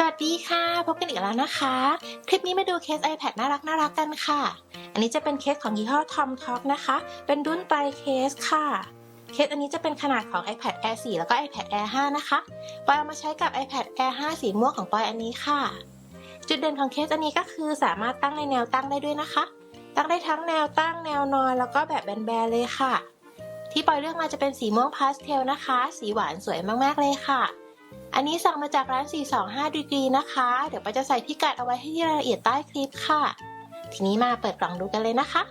สวัสดีค่ะ พบกันอีกแล้วนะคะ คลิปนี้มาดูเคส iPad น่ารักน่ารักกันค่ะ อันนี้จะเป็นเคสของยี่ห้อ Tom Talk นะคะ เป็นรุ่นไตรเคสค่ะ เคสอันนี้จะเป็นขนาดของ iPad Air 4 แล้วก็ iPad Air 5 นะคะปอยเอามาใช้กับ iPad Air 5 สีม่วงของปอยอันนี้ค่ะ จุดเด่นของเคสอันนี้ก็คือสามารถตั้งในแนวตั้งได้ด้วยนะคะ ตั้งได้ทั้งแนวตั้งแนวนอนแล้วก็แบบแบนๆเลยค่ะ ที่ปอยเลือกมาจะเป็นสีม่วงพาสเทลนะคะ สีหวานสวยมากๆเลยค่ะ อันนี้สั่งมาจากร้าน 425ดีกรีนะคะ เดี๋ยวป้าจะใส่พิกัดเอาไว้ให้ที่รายละเอียดใต้คลิปค่ะ ทีนี้มาเปิดกล่องดูกันเลยนะคะ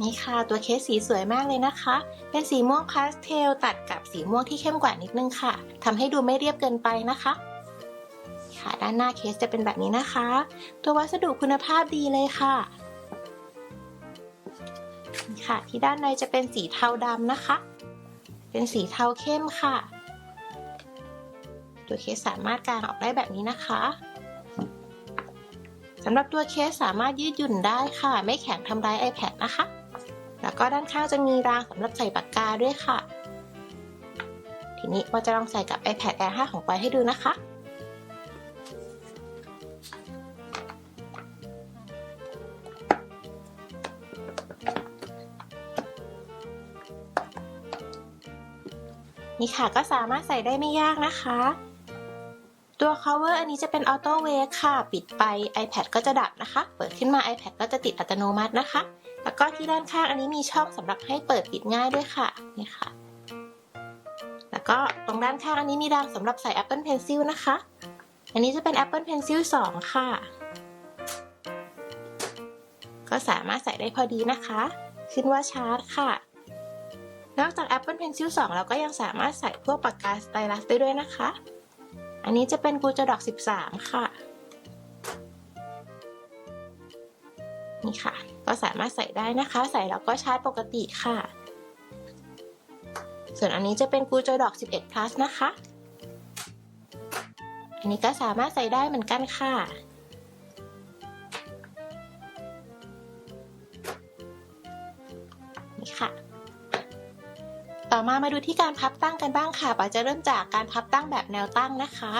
นี่ค่ะตัวเคสสีสวยมากเลยนะคะ เป็นสีม่วงพาสเทลตัดกับสีม่วงที่เข้มกว่านิดนึงค่ะทำให้ดูไม่เรียบเกินไปนะคะ ค่ะด้านหน้าเคสจะเป็นแบบนี้นะคะ ตัววัสดุคุณภาพดีเลยค่ะนี่ค่ะ ที่ด้านในจะเป็นสีเทาดำนะคะ เป็นสีเทาเข้มค่ะ ตัวเคสสามารถกางออกได้แบบนี้นะคะสำหรับตัวเคสสามารถยืดหยุ่นได้ค่ะ ไม่แข็งทำร้าย iPad นะคะ แล้วก็ด้านข้างจะมีรางสำหรับใส่ปากกาด้วยค่ะ ทีนี้เราจะลองใส่กับ iPad Air 5 ของปอยให้ดูนะคะนี่ค่ะก็สามารถใส่ได้ไม่ยากนะคะ ตัว cover อันนี้จะเป็น auto wake ค่ะ ปิดไป iPad ก็จะดับนะคะ เปิดขึ้นมา iPad ก็จะติดอัตโนมัตินะคะ แล้วก็ที่ด้านข้างอันนี้มีช่องสำหรับให้เปิดปิดง่ายด้วยค่ะ นี่ค่ะ แล้วก็ตรงด้านข้างอันนี้มีรางสำหรับใส่ Apple Pencil นะคะ อันนี้จะเป็น Apple Pencil 2 ค่ะ ก็สามารถใส่ได้พอดีนะคะ ขึ้นว่าชาร์จค่ะนอกจาก Apple Pencil 2 เราก็ยังสามารถใส่พวกปากกาสไตลัสได้ด้วยนะคะ อันนี้จะเป็นกูจะดอก 13 ค่ะ นี่ค่ะ ก็สามารถใส่ได้นะคะ ใส่แล้วก็ชาร์จปกติค่ะ ส่วนอันนี้จะเป็นกูจะดอก 11 plus นะคะ อันนี้ก็สามารถใส่ได้เหมือนกันค่ะ มามาดูที่การพับตั้งกันบ้างค่ะปาจะเริ่มจากการพับตั้งแบบแนวตั้งนะคะ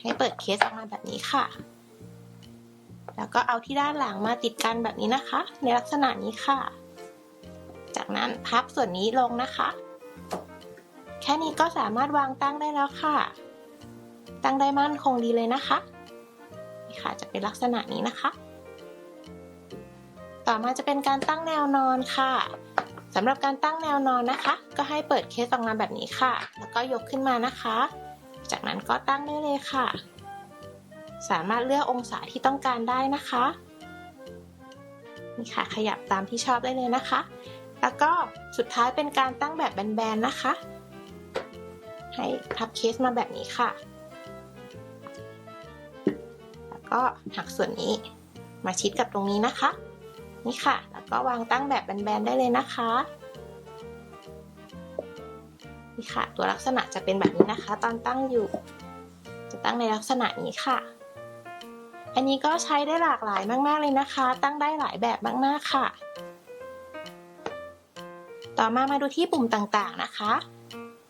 ให้เปิดเคสออกมาแบบนี้ค่ะ แล้วก็เอาที่ด้านหลังมาติดกันแบบนี้นะคะ ในลักษณะนี้ค่ะ จากนั้นพับส่วนนี้ลงนะคะ แค่นี้ก็สามารถวางตั้งได้แล้วค่ะ ตั้งได้มั่นคงดีเลยนะคะนี่ค่ะจะเป็นลักษณะนี้นะคะ ต่อมาจะเป็นการตั้งแนวนอนค่ะ สำหรับการตั้งแนวนอนนะคะ ก็ให้เปิดเคสออกมาแบบนี้ค่ะ แล้วก็ยกขึ้นมานะคะ จากนั้นก็ตั้งได้เลยค่ะ สามารถเลือกองศาที่ต้องการได้นะคะนี่ค่ะขยับตามที่ชอบได้เลยนะคะ แล้วก็สุดท้ายเป็นการตั้งแบบแบนๆนะคะ ให้พับเคสมาแบบนี้ค่ะ แล้วก็หักส่วนนี้มาชิดกับตรงนี้นะคะ นี่ค่ะ ก็วางตั้งแบบแบนๆได้เลยนะคะนี่ค่ะ ตัวลักษณะจะเป็นแบบนี้นะคะ ตอนตั้งอยู่ จะตั้งในลักษณะนี้ค่ะ อันนี้ก็ใช้ได้หลากหลายมากๆเลยนะคะ ตั้งได้หลายแบบมากๆค่ะ ต่อมามาดูที่ปุ่มต่างๆนะคะ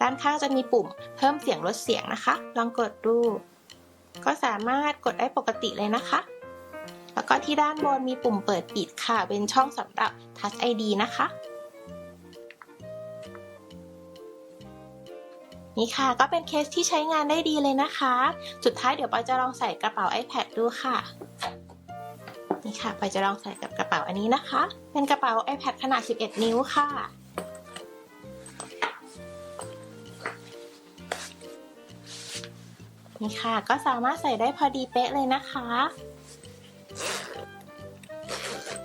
ด้านข้างจะมีปุ่มเพิ่มเสียงลดเสียงนะคะ ลองกดดู ก็สามารถกดได้ปกติเลยนะคะ แล้วก็ที่ด้านบนมีปุ่มเปิดปิดค่ะ เป็นช่องสำหรับ Touch ID นะคะ นี่ค่ะก็เป็นเคสที่ใช้งานได้ดีเลยนะคะ สุดท้ายเดี๋ยวปอยจะลองใส่กระเป๋า iPad ดูค่ะ นี่ค่ะปอยจะลองใส่กับกระเป๋าอันนี้นะคะ เป็นกระเป๋า iPad ขนาด 11 นิ้วค่ะนี่ค่ะ ก็สามารถใส่ได้พอดีเป๊ะเลยนะคะ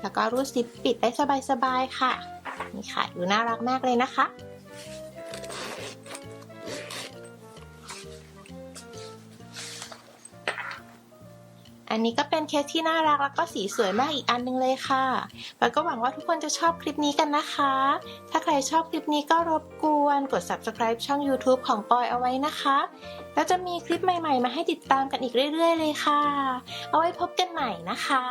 แล้วก็รูดซิปปิดได้สบายๆค่ะ นี่ค่ะดูน่ารักมากเลยนะคะ อันนี้ก็เป็นเคสที่น่ารักแล้วก็สีสวยมากอีกอันนึงเลยค่ะแล้วก็หวังว่าทุกคนจะชอบคลิปนี้กันนะคะ ถ้าใครชอบคลิปนี้ก็รบกวนกด subscribe ช่อง YouTube ของปอยเอาไว้นะคะแล้วจะมีคลิปใหม่ ๆ มาให้ติดตามกันอีกเรื่อย ๆ เลยค่ะ เอาไว้พบกันใหม่นะคะ